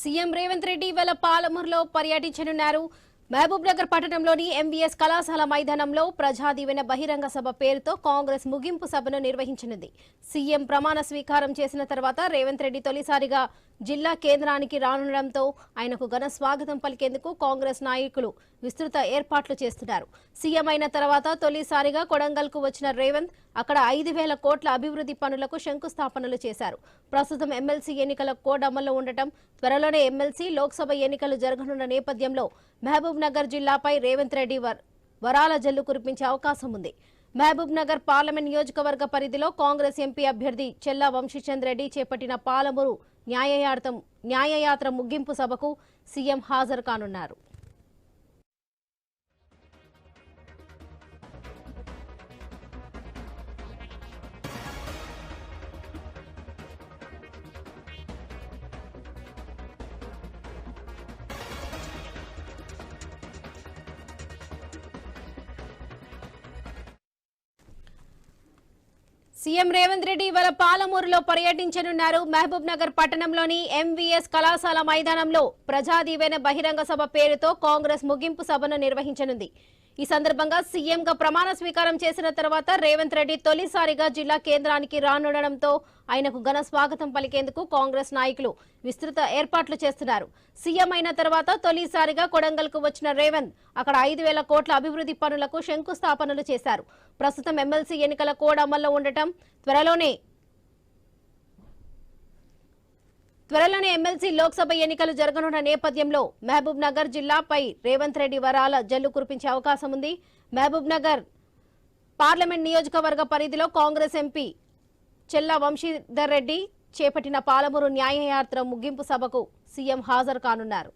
CM Revanth Reddy ఇవాళ పాలమూరులో పర్యటించనున్నారు. మహబూబ్ నగర్ పట్టణంలోని ఎంవీఎస్ కళాశాల మైదానంలో ప్రజా దీవెన బహిరంగ సభ పేరుతో కాంగ్రెస్ ముగింపు సభను నిర్వహించనుంది. సీఎం ప్రమాణ స్వీకారం చేసిన తర్వాత రేవంత్ రెడ్డి తొలిసారిగా జిల్లా కేంద్రానికి రానుండడంతో ఆయనకు ఘన స్వాగతం పలికేందుకు కాంగ్రెస్ నాయకులు విస్తృత ఏర్పాట్లు చేస్తున్నారు. సీఎం అయిన తర్వాత తొలిసారిగా కొడంగల్కు వచ్చిన రేవంత్ అక్కడ ఐదు వేల కోట్ల అభివృద్ధి పనులకు శంకుస్థాపనలు చేశారు. ప్రస్తుతం ఎమ్మెల్సీ ఎన్నికల కోడ్ అమల్లో ఉండటం త్వరలోనే ఎమ్మెల్సీ లోక్సభ ఎన్నికలు జరగనున్న నేపథ్యంలో మహబూబ్ నగర్ జిల్లాపై రేవంత్ రెడ్డి వర్- వరాల జల్లు కురిపించే అవకాశం ఉంది. మహబూబ్ నగర్ పార్లమెంట్ నియోజకవర్గ పరిధిలో కాంగ్రెస్ ఎంపీ అభ్యర్థి చెల్లా వంశీచంద్ రెడ్డి చేపట్టిన పాలమూరు న్యాయయాత్ర న్యాయయాత్ర ముగింపు సభకు సీఎం హాజరు కానున్నారు. సీఎం రేవంత్ రెడ్డి ఇవాళ పాలమూరులో పర్యటించనున్నారు. మహబూబ్ నగర్ పట్టణంలోని ఎంవీఎస్ కళాశాల మైదానంలో ప్రజాదీవెన బహిరంగ సభ పేరుతో కాంగ్రెస్ ముగింపు సభను నిర్వహించనుంది. ఈ సందర్భంగా సీఎంగా ప్రమాణ స్వీకారం చేసిన తర్వాత రేవంత్ రెడ్డి తొలిసారిగా జిల్లా కేంద్రానికి రానుండడంతో ఆయనకు ఘన స్వాగతం పలికేందుకు కాంగ్రెస్ నాయకులు విస్తృత ఏర్పాట్లు చేస్తున్నారు. సీఎం అయిన తర్వాత తొలిసారిగా కొడంగల్కు వచ్చిన రేవంత్ అక్కడ ఐదు వేల కోట్ల అభివృద్ధి పనులకు శంకుస్థాపనలు చేశారు. ప్రస్తుతం ఎమ్మెల్సీ ఎన్నికల కోడ్ అమల్లో ఉండటం త్వరలోనే త్వరలోనే ఎమ్మెల్సీ లోక్సభ ఎన్నికలు జరగనున్న నేపథ్యంలో మహబూబ్ నగర్ జిల్లాపై రేవంత్ రెడ్డి వరాల జల్లు కురిపించే అవకాశం ఉంది. మహబూబ్ నగర్ పార్లమెంట్ నియోజకవర్గ పరిధిలో కాంగ్రెస్ ఎంపీ చెల్లా వంశీధర్ రెడ్డి చేపట్టిన పాలమూరు న్యాయయాత్ర ముగింపు సభకు సీఎం హాజరు కానున్నారు.